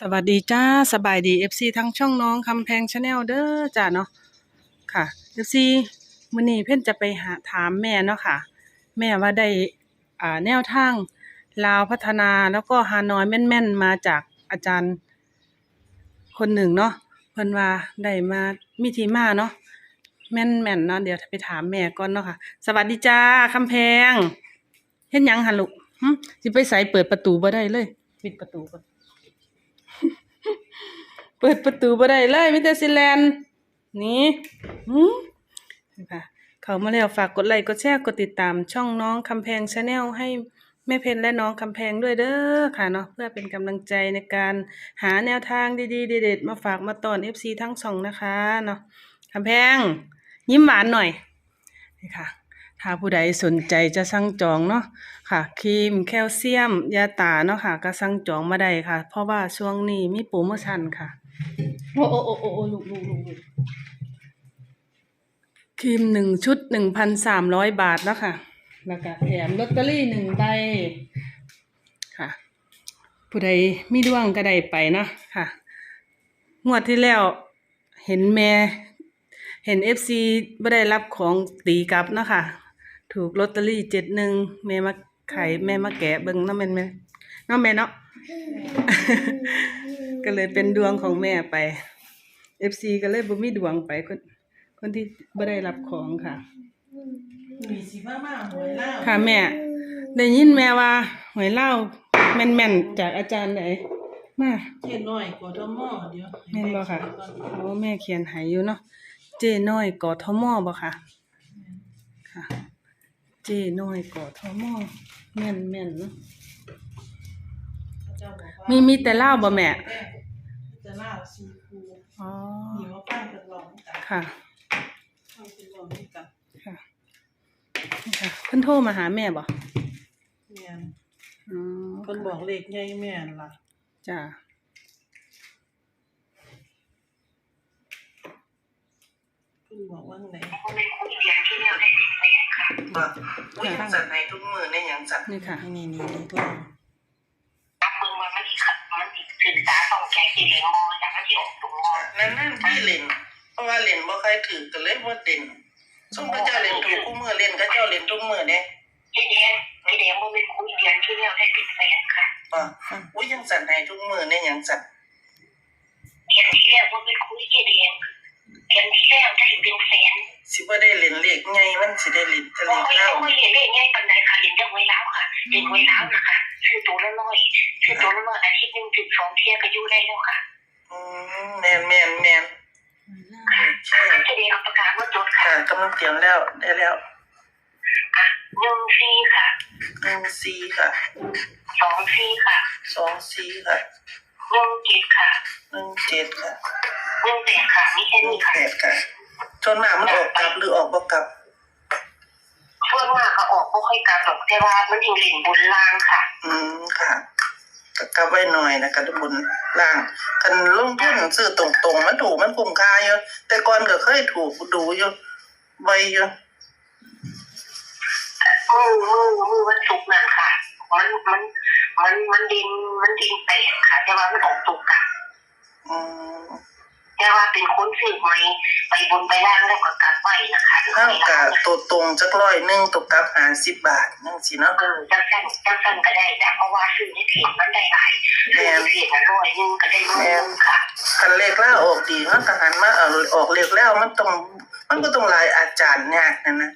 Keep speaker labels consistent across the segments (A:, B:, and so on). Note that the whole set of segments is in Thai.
A: สวัสดีจ้าสบายดี FC ทั้งช่องน้องคำแพงชาแนลเด้อจ้าเนาะค่ะ FC มื้อนี้เพิ่นจะไปหาถามแม่เนาะค่ะ แม่ว่าได้อ่าแนวทางลาวพัฒนาแล้วก็ฮานอยแม่นๆ มาจากอาจารย์ คนหนึ่งเนาะเพิ่นว่าได้มามีที่มาเนาะแม่นๆเนาะเดี๋ยวไปถามแม่ก่อนเนาะค่ะ สวัสดีจ้าคำแพงเฮ็ดหยังหั่นลูกหึสิไปไสเปิดประตูบ่ได้เลย ปิดประตูก่อน ปิดประตูบ่ได้เลยมิเตอร์ซิแลนด์นี่หืมนี่ค่ะเข้ามาแล้วฝากกดไลค์กดแชร์กดติดตามช่องน้องคำแพงชาแนลให้แม่เพนและน้องคำแพงด้วยเด้อค่ะเนาะเพื่อเป็นกำลังใจในการหาแนวทางดีๆเด็ดๆมาฝากมาตอน FC ทั้งสองนะคะเนาะคำแพง ยิ้มหวานหน่อยนี่ค่ะถ้าผู้ใดสนใจจะสั่งจองเนาะค่ะครีมแคลเซียม ยาตาเนาะค่ะ ก็สั่งจองมาได้ค่ะ เพราะว่าช่วงนี้มีโปรโมชั่นค่ะ โอ้โอ้โอ้โอ้โอ้ลูกลูกลูกลูกครีมหนึ่งชุดหนึ่งพันสามร้อยบาทแล้วค่ะ แล้วก็แถมลอตเตอรี่หนึ่งใบค่ะ ผู้ใดมีดวงก็ได้ไปเนาะค่ะ งวดที่แล้วเห็นแม่ เห็นเอฟซีไม่ได้รับของตีกลับเนาะค่ะถูกลอตเตอรี่เจ็ดหนึ่งแม่มาไข่แม่มาแกะเบิ่งเนาะแม่นแม่เนาะแม่เนาะ ก็เลยเป็นดวงของแม่ไปเอฟซีก็เลยบ่มีดวงไปคนคนที่บ่ได้รับของค่ะ
B: มีสิมามาหวยเล่า
A: ค่ะแม่ ได้ยินแม่ว่าหวยเล่าแม่นๆจากอาจารย์ไหนมา
B: เจ็ดน้อยกว่าทมอเดียว
A: แม่นบ่ค่ะโอ้แม่เขียนให้อยู่เนาะเจ้น้อยกอทมบ่ค่ะค่ะ เจ้น้อยกอทมแม่นแม่นๆเนาะ มีมีแต่เล่าวบ่แม่
B: จะเล่าซีคู
A: อ๋อ
B: หนีมาปั้นกันหลองกัน
A: ค่ะ
B: ปั้นกันหลองกัน
A: ค่ะนี่ค่ะเพิ่นโทรมาหาแม่บ่
B: แม่น
A: อ๋อ
B: เพิ่นบอกเลขใหญ่แม่นล่ะ
A: จ้า
B: เพิ่นบอกว่าไหน
C: บ่อุ้ยยังจัดในทุกมือในยังจัด
A: นี่ค่ะ
B: นี่นี่เลขเล่า
C: นับเบิ่งว่ามันสิขัดมันสิศึกษา ต้องใจสิเลี้ยงบ่จากมันสิออกตรงบ่
D: นั่นนั่นที่เล่นเพราะว่าเล่นบ่ค่อยถือก็เลยบ่เด่นซุมพระเจ้าเล่นถูกคู่มือเล่นก็เจ้าเล่นทุกมือเด้
C: ที่เดียนที่เดียนบ่เป็นคุยเดียนที่แล้วได้เป็นแสนค่ะ
D: ว่าอุ้ยยังสั่นให้ทุกมือในหยังสั่น
C: เดียนที่แล้วบ่เป็นคุยที่เดียน เดียนที่แล้วได้เป็นแสน
D: สิบ่ได้เล่นเลขใหญ่มันสิได้เล่นทะเล
C: บ่
D: ข
C: ค่อย
D: เล่า
C: บ่ค่อยเรียนเลขง่ายปานใดค่ะเรียนจังไว้แล้วค่ะเรียนไว้แล้วนะคะซื้อตัวละร้อยซื้อตัวละร้อยอาทิตย์หนึงถึงสองเที่ยก็อยู่ได้แล้วค่ะ
D: อืมแม่นแม่นแม่นใช่
C: ที่เดียนเอาปากกามาจดค่ะ
D: ค่ะกำลังเตรียมแล้วได้แล้ว
C: อะ1 4ค่ะ
D: 1 4ค่ะ
C: 2 4ค่ะ
D: 2 4ค่ะ
C: 1 7ค่ะ
D: 1 7ค่ะ
C: 1 8ค่ะมีแค่นี้ค่ะ
D: 1 8ค่ะจนหน้ามันออกกลับหรือออกบ่กลับ
C: ส่วนมากก็ออกบ่ค่อยกลับหรอกแต่ว่ามันยังเล่นบนล่างค่ะ
D: อืมค่ะก็กลับไว้หน่อยนะคะทุกคนล่างคันลงทุนซื้อตรงๆ มันถูกมันคุ้มค่าอยู่แต่ก่อนก็เคยถูกดูอยู่ไว้อยู่
C: มือมือมือวันศุกร์นั่นค่ะ มันมันมันมันดินมันดินแปลกค่ะ แต่ว่ามันออกตกค่ะ
D: อืม
C: แต่ว่าเป็นคนซื้อไหมไปบนไปล่างแล้วก็กลับไปนะคะ
D: เท่ากับตัวตรงจักร้อยหนึงตกกลับหาสิบบาทนั่นสิเนาะ
C: เออจังสั้นจังสั้นก็ได้แต่เพราะว่าซื้อในเพจมันได้หลายซื้อในเพจละร้อยหนึงก็ได้ร้อยหนึงค่ะ
D: คันเลขล่าออกดีมันก็หันมาเอาออกเลขแล้วมันต้องมันก็ต้องหลายอาจารย์ยากนะนะ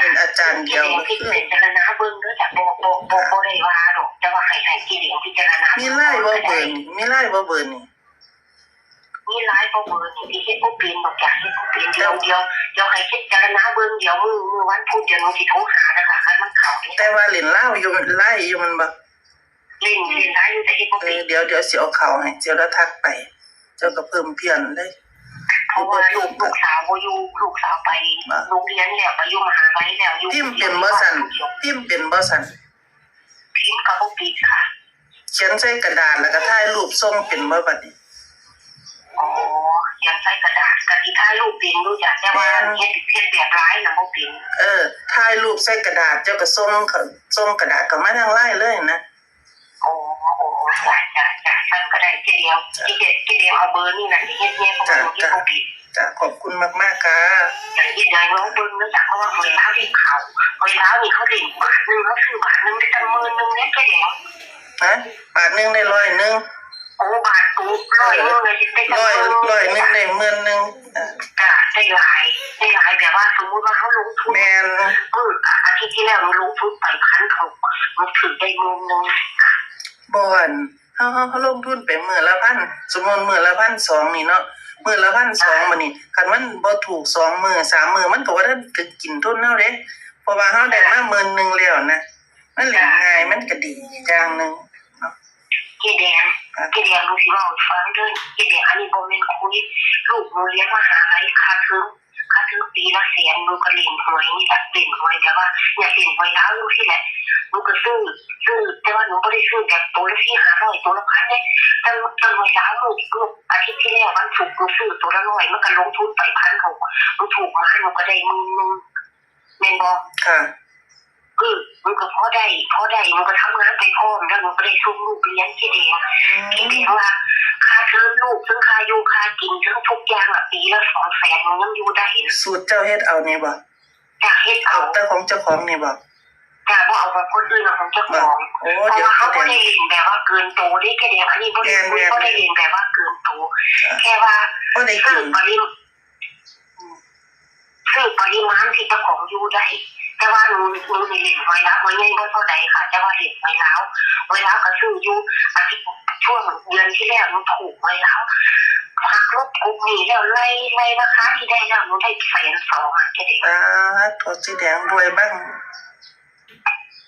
D: เป็นอาจารย์เดียว
C: ที่เด็กพิจารณาเบิ่งด้วยจากโบโบโบโบได้ว่าหรอกแต่ว่าให้ให้ที่เด็กพิจารณา
D: มีไล่บ่เบิ่นมีไล่บ่เบิ่นนี่
C: มีหลายบ่เบิ่งที่เฮ็ดบ่เป็นดอกจากเฮ็ดบ่เป็นเดียวเดียวเดี๋ยวให้พิจารณาเบิ่งเดี๋ยวมือมือวันพุธเดี๋ยวหนูสิโทรหานะคะคันมันเข้านี่
D: แต่ว่าเล่นเล่าอยู่ไล่อยู่มันบ่
C: เล่นเล่นหลายอยู่แต่เฮ็ดบ่
D: เอ
C: เป็
D: อนเดี๋ยวเดี๋ยวสิเอาเข้าให้เจ้าแล้วทักไป เจ้าก็เพิ่มเพียนเลย
C: เพราะว่าลูกลูกสาวบ่อยู่ลูกสาวไปโรงเรียนแล้วไปอยู่มหาลัยแล้วอยู่
D: พิมพ์เป็นบ่สั่นพิมพ์เป็นบ่สั่น
C: พิมพ์ก็บ่ปิดค่ะ
D: เขียนใส่กระดาษแล้วก็ถ่ายรูปส่งเป็นบ่บัดนี้
C: รูปเป็นรู้จักแต่ว่าเฮ็ดเฮ็ดแบบหลายน่ะบ่เป็น
D: เออถ่ายรูปใส่กระดาษเจ้าก็ส่งเขาส่งกระดาษเข้ามาทางไลน์เลยนะ
C: อ๋ออ๋อจ้ะจ้ะจ้ะฉันก็ได้เจเดียวที่เด็ดที่เดียวเอาเบอร์นี่นะที่เฮ็ดเนี่ยเขาบอกที่เขาปิด
D: จ้ะขอบคุณมากๆค่ะ
C: อย่างที่นายน้องเบิ้งนะจ๊ะเพราะว่าเวลาที่เขาเวลานี่เขาเล่นบาทหนึ่งเขาซื้อบาทหนึ่งได้ตั้งหมื่นหนึ่งเนี่ยเจเดียว
D: ฮะบาทหนึงได้ร้อยหนึง
C: โอ้บาทกูร้อยหนึงเลยได้
D: ร้อย
C: หมื่น
D: ร้อยหนึงได้หมื่นหนึงอะ
C: จ้ะได้หลายได้หลายแบบว่าสมมติว่าเขาลงทุน
D: แมน
C: เอออาทิตย์ที่แล้วมันลงทุนไปพันหกมันถือได้เงินหนึ่ง
D: บ่อนเฮาเฮาเฮาลงทุนไปมื้อละพันสมมุติมื้อละพันสองนี่เนาะมื้อละพันสองมื้อนี่คันมันบ่ถูกสองมื้อสามมื้อมันก็บ่ได้กินทุนเฮาเด้เพราะว่าเฮาได้มาหมื่นหนึงแล้วนะมันเล่นง่ายมันก็ดีอย่างหนึง
C: เจแดงเจแดงรู้สิว่าฟังเด้วยเจแดงอันนี้โมเมนคุยลูกโรงเรียนมหาลัยค่าเทอมค่าเทอมปีละแสนลูกก็เล่นหวยนี่แหละเล่นหวยแต่ว่าอยากเล่นหวยแล้วลูกที่แหละลูกก็ซื้อซื้อแต่ว่าหนูไม่ได้ซื้อแบบตัวละสี่ห้าร้อยตัวละพันเนี่ยแต่แต่หวยแล้วลูกลูกอาทิตย์ที่แล้ววันศุกร์หนูซื้อตัวละร้อยมันก็ลงทุนไปพันหกหนูถูกมาหนูก็ได้หมื่นหนึงแม่นบอก
D: ค่ะ
C: คือมันก็พอได้พอได้มันก็ทำงานไปพร้อมแล้วมันก็ได้ส่งลูกเรียนที่เดียวที่เดียวว่าค่าเทอมลูกซึ่งค่าอยู่ค่ากินซึ่งทุกอย่างอะปีละสองแสนมันยังอยู่ได้
D: สูตรเจ้าเฮ็ดเอานี่บ่
C: จากเฮ็ด
D: เอา
C: เอา
D: แต่ของเจ้าของนี่บ่
C: จากว่าเอาของคนอื่นเอาของเจ้าข
D: บ่
C: อง
D: โอ้
C: เพราะ
D: เดี๋ยว
C: ว่าเขา
D: แสด
C: ก็
D: ง
C: ได้เรียนแบบว่าเกินโตได้แค่เดียวอันนี้ก็ได้ก็ได้เรียนแบบว่าเกินโตแค่ว่า
D: บ่ได้
C: ซื้
D: กิ
C: อนปริมาซื้อปริมาณที่เจ้าของอยู่ได้แต่ ว่าหนูหนูในเหรียญไว้แล้วไว้ไงว่าเท่าใดค่ะแต่ว่าเหรียญไว้แล้วไว้แล้วก็ซื้ออยู่อาทิตย์ช่วงเดือนที่แล้วหนูถูกไว้แล้วพักลบทุกนี้แล้วไล่ไล่ราคาที่ได้แล้วหนูได้แสนสองอะจะได้
D: อ่าโทษสีแดงรวยบ้าง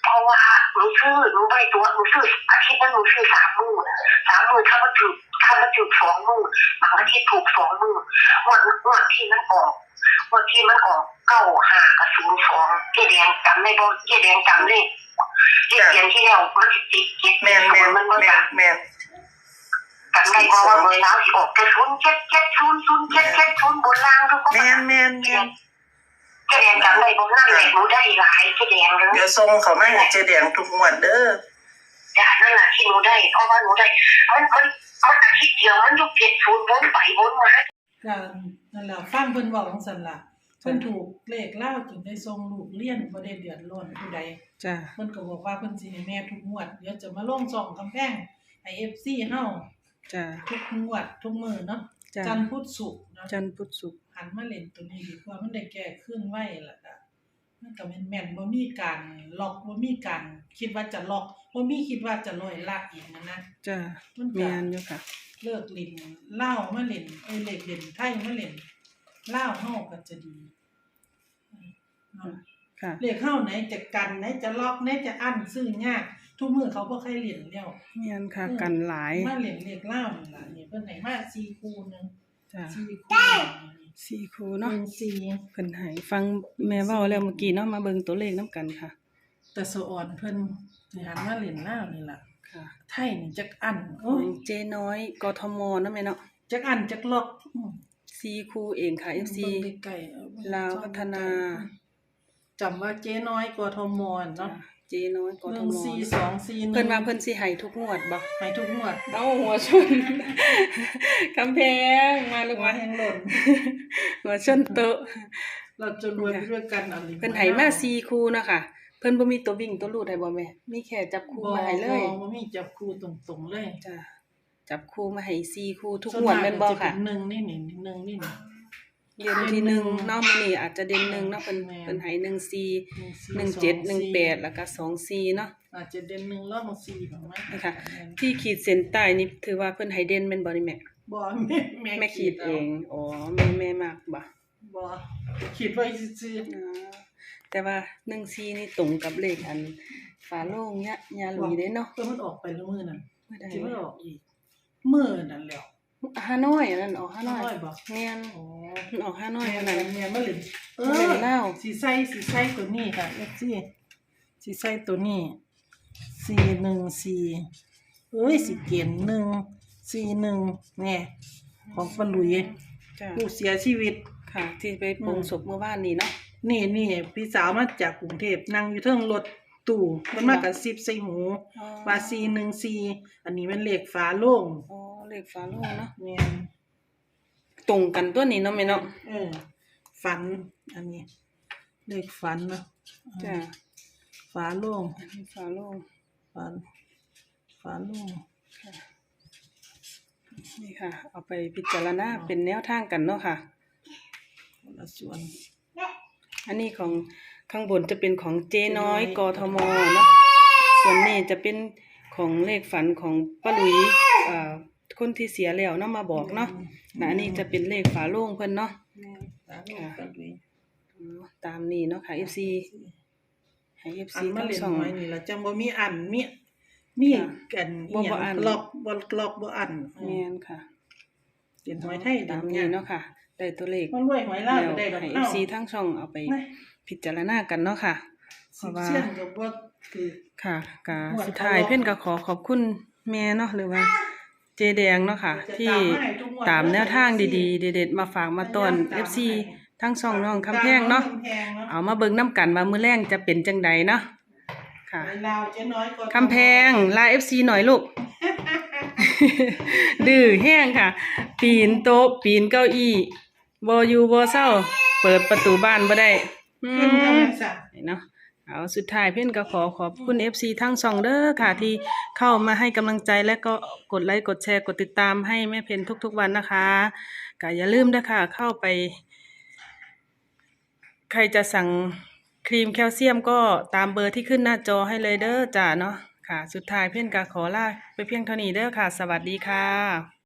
C: เพราะว่าหนูซื้อหนูได้ตัวหนูซื้ออาทิตย์นั้นหนูซื้อสามหมื่นสามหมื่นถ้ามันถูกถ้ามันถูกสองหมื่นบางอาทิตย์ถูกสองหมื่นวันวันที่มันออก วันที่มันออกเก้าหากับศูนย์สองเจ๊แดงจำได้บ่เจ๊แดงจำเลขเลขเดือนที่แล้วมันติดเจ็ด
D: แม่นแม่น
C: มันมัน
D: แม่แม่น
C: จำได้เพราะว่าเมื่อแล้วสิออกจะศูนย์เจ็ดเจ็ดศูนย์ศูนย์เจ็ดเจ็ดศูนย์บนล่างทุกคน
D: แม่นแม่นแม่น
C: เจ๊แดงจำได้บนนั่นแหละหนูได้หลายเจ๊แดงเลย
D: เดี๋ยวส่งเขาไมาให้เจแดงทุกงวดเด้อ
C: จ้ะนั่นแหละที่หนูได้เพราะว่าหนูได้มันมันมันอาทิตย์เดียวมันยู่เจ็ดศูนย์วนไปวนมา
B: ก็นั่นแหละฟังเพิ่นเว้าจังซั่นล่ะเพิ่นถูกเลขเล่าจึงได้ส่งลูกเรียนบ่ได้เดือดร้อนผู้ใด
A: จ้ะ
B: เพิ่นก็บอกว่าเพิ่นสิให้แม่ทุกงวดเดี๋ยวจะมาลงส่องกำแพงให้ FC เฮา
A: จ้ะ
B: ทุกงวดทุกมื้อเนาะ
A: จ้ะ
B: จันทร์พุธศุกร์เนาะ
A: จันทร์พุธศุกร์
B: หันมาเล่นตัวนี้ดีกว่ามันได้แก้ขึ้นไว้ล่ะก็มันก็แม่นๆบ่มีการล็อกบ่มีการคิดว่าจะล็อกบ่มีคิดว่าจะลอยละอีกนะนะ
A: จ้ะ
B: มันก็
A: แม่นอยู่ค่ะ
B: เลิกเล่นเหล้ามาเล่นเอ้ยเลิกเล่นไทยมาเล่นเหล้าเฮาก็จะดีเนาะ
A: ค่ะ
B: เลขเฮาไหนจะกันไหนจะล็อกไหนจะอั้นซื้อยากทุกมื้อเขาบ่เคยเล่นแล้ว
A: แม่นค่ะกันหลาย
B: มาเล่นเลขเหล้านี่ล่ะนี่เพิ่นให้มา4คู่หนึง
A: จ้ะ
B: 4คู่
A: สี่คู
B: เนาะ
A: เนาะ
B: 4
A: เพิ่นให้ฟังแม่เว้าแล้วเมื่อกี้เนาะมาเบิ่งตัวเลขนํกันค่ะ
B: แต่สะอ่อนเพิ่นนี่หันมาเล่นเหล้านี่ล่ะ
A: ค่ะ
B: ไทยนี่จักอั้น
A: ขอ
B: โอ้ย
A: งเจน้อยกทมเนาะแม่เนาะ
B: จักอั้นจักล็อกอืม
A: สี่คูเองค่ะ FC
B: เบิ่งใกล้ๆเอเบิ่ง
A: ลาวพัฒนา
B: จำว่าเจ๊น้อยกทม
A: จ้ะ
B: เนาะ
A: เจน้อยก
B: ห
A: ท
B: นึ่ง
A: ม
B: สี่สองสี่หนึ่ง
A: เพิ่นว่าเพิ่นสิให้ทุกงวดบ่
B: ให้ทุกงวด
A: เอ้าหัวชน กำแพงมาลูก
B: หัว
A: มา
B: แห้งหล่น
A: หัวชนโต๊ะ
B: เราจะรวยไปด้วยกันเอาลิ
A: เพิ่นให้มาสี่คู่เนาะค่ะ เพิ่นบ่มีตัววิ่งตัวลูดให้บ่แม่ มีแค่จับคู่มาให้เลย
B: บ่บ่มีจับคู่ตรงๆเลย
A: จ้ะจับคู่มาให้สี่คู่ทุกงวดแม่นบ่
B: ส่ว
A: ค่ะ
B: มากจเป็นหนึ่งนี่นี่หนึ่งนี่นี่
A: เดือนที่หนึ่งเนาะมื้อนี้อาจจะเด่นหนึ่งเนาะเพิ่น
B: แม่น
A: เพิ่นให้หนึ่งสี่
B: สี่
A: หนึ่งเจ็ดหนึ่งแปดแล้วก็สองสี่เนาะ
B: อาจจะเด่นหนึ่งรอบสี่ของไหม
A: นี่ค่ะ ที่ขีดเส้นใต้นี่ถือว่าเพิ่นให้เด่นแม่นบ่นี่แม่
B: บ่แม่แม่
A: แม่ขีดเอง อ๋อแม่แม่มากบ่
B: บ่ขีดไว้ซื่อ
A: อ่า แต่ว่าหนึ่งสี่นี่ตรงกับเลขอันฝาโล่งยะยาหลุยเด้เนาะ
B: ก็มันออกไปแล้วมื้อนั้น
A: เมื่อใด
B: สิมันออกอีกมื้อนั่นแหล้ว
A: ฮานอยอันนั้นออกฮานอย
B: ฮานอยบ่
A: แม่น
B: อ๋อ
A: มันออกฮานอย
B: แม่
A: อัน
B: แม่
A: นั้น
B: แม่มาเล่นเอ
A: มาเล่
B: อน
A: เหล้า
B: สีใส่สีใส่ตัวนี้ค่ะเอฟซีสีใส่ตัวนี้สี่หนึ่งสี่เอ้ยสีเกียนหนึ่งสี่หนึ่งแน่ของปลุย
A: จ้ะ
B: ผู้เสียชีวิต
A: ค่ะ ที่ไปโปรงศพเมื่อวานนี้เนาะ
B: นี่นี่พี่สาวมาจากกรุงเทพนั่งอยู่เทิงรถตู้มันมากกับซิบใส่หู
A: อ๋อ
B: ว่าสี่หนึ่งสี่อันนี้มันเลขฝาโล่ง
A: อ๋อเลขฝาโลงเนาะ
B: แม่น
A: ตรงกันตัวนี้เนาะแม่เนาะ
B: เออฝัน อันนี้เลขฝันเนาะ
A: จ้ะ
B: ฝาโล่ง
A: อันนี้ฝาโลง
B: ฝันฝาโล่ง
A: นี่ค่ะ เอาไปพิจารณาเป็นแนวทางกันเนาะค่ะ
B: คนละส่วน
A: อันนี้ของข้างบนจะเป็นของเจน้อยกทมเนาะส่วนนี้จะเป็นของเลขฝันของป้าหลุยเอ่อคนที่เสียแล้วเนาะมาบอกเนาะนะอันนี้จะเป็นเลขฝาโล่งเพิ่นเนาะ
B: แม่นฝาโล่งกันด้วย
A: อ๋อตามนี้เนาะค่ะ FC ให้ FC
B: อันมา
A: ทั้ง
B: เล่น
A: สอง
B: หวยนี่ละจังบ่มีอันมีมี
A: ค่ะ
B: กัน
A: บ่บ่
B: หยัง
A: อัน
B: กรอบบ่กรอบบ่อัน
A: แม่นค่ะ
B: เล่นหวยไทย
A: ตามนี้เนาะค่ะ ได้ตัวเลข
B: มันรวยหวยลาว
A: แล้ว
B: ก็ได้ดอก
A: ให้
B: เนาะ
A: FC ทั้งช่องเอาไป
B: นะ
A: พิจารณากันเนาะค่ะ เพ
B: สิ
A: ราะ
B: บ
A: ว่า
B: เสียงก็บ่คือ
A: ค่ะกะ
B: หมวด
A: สุดท้าย
B: เคารพ
A: เพื่อนก็ขอขอบคุณแม่เนาะหรือว่า เจแดงเนาะค่ะ
B: จะ
A: ที่
B: ตามให้ทุกงวด
A: ตามแนวทาง
B: เลย
A: ดีๆ เด็ดๆมาฝากมาต้อน
B: ตามให้
A: FC ทั้งสองน้องคำแพงเนาะ
B: คำแพงเนาะ
A: เอามาเบิ่งน้ำกันว่ามื้อแรงจะเป็นจังใดเนาะค่ะ
B: หวยลาวเจ๊น้อยก็
A: คำแพงลา FC หน่อยลูก ดื้อแห้งค่ะ ปีนโต๊ะปีนเก้าอี้ บอยู่บ่เศร้า เปิดประตูบ้านบ่ได้อื
B: ขึ้นธรร
A: มเนาะเอาสุดท้ายเพื่อนก็ขอขอบคุณ FC ทั้งสองเด้อค่ะ ที่เข้ามาให้กำลังใจและก็กดไลค์กดแชร์กดติดตามให้แม่เพนทุก ๆ วันนะคะก็อย่าลืมนะค่ะ เข้าไป ใครจะสั่งครีมแคลเซียมก็ตามเบอร์ที่ขึ้นหน้าจอให้เลยเด้อจ้าเนาะค่ะ สุดท้ายเพื่อนก็ขอลาไปเพียงเท่านี้เด้อค่ะ สวัสดีค่ะ